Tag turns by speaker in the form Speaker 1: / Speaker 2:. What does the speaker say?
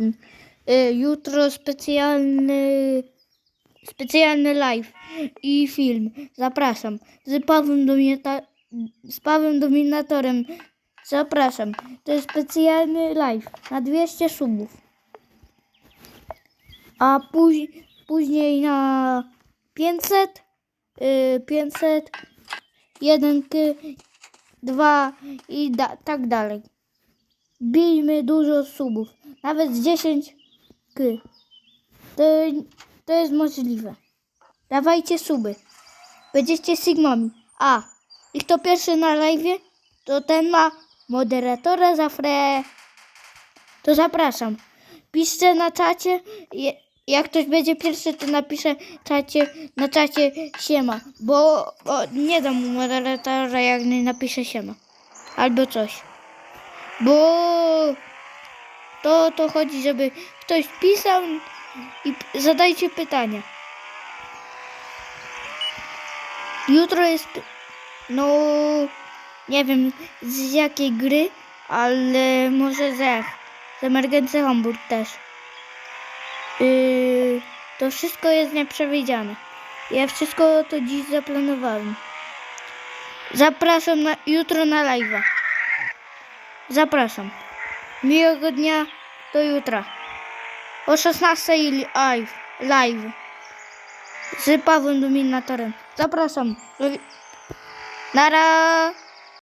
Speaker 1: Y, Jutro specjalny, specjalny live i film. Zapraszam. Z Pawłem, Dominata, z Pawłem Dominatorem. Zapraszam. To jest specjalny live na 200 subów. A póź, później na 500, y, 500, 1 k, 2 i da, tak dalej. Bijmy dużo subów, nawet z 10 k. To, to jest możliwe. Dawajcie suby. Będziecie Sigmami. A, i kto pierwszy na live, to ten ma moderatora za free. To zapraszam. Piszcie na czacie. Jak ktoś będzie pierwszy, to napisze czacie, na czacie siema. Bo, bo nie dam mu moderatora, jak nie napisze siema. Albo coś. Bo to, to chodzi, żeby ktoś pisał i zadajcie pytania. Jutro jest, no, nie wiem z jakiej gry, ale może z, z Emergency Hamburg też. Yy, to wszystko jest nieprzewidziane. Ja wszystko to dziś zaplanowałem. Zapraszam na, jutro na live'a. Zapraszam. Miłego dnia do jutra. O 16 live. live. Z Pawłem Dominatorem. Zapraszam. Nara.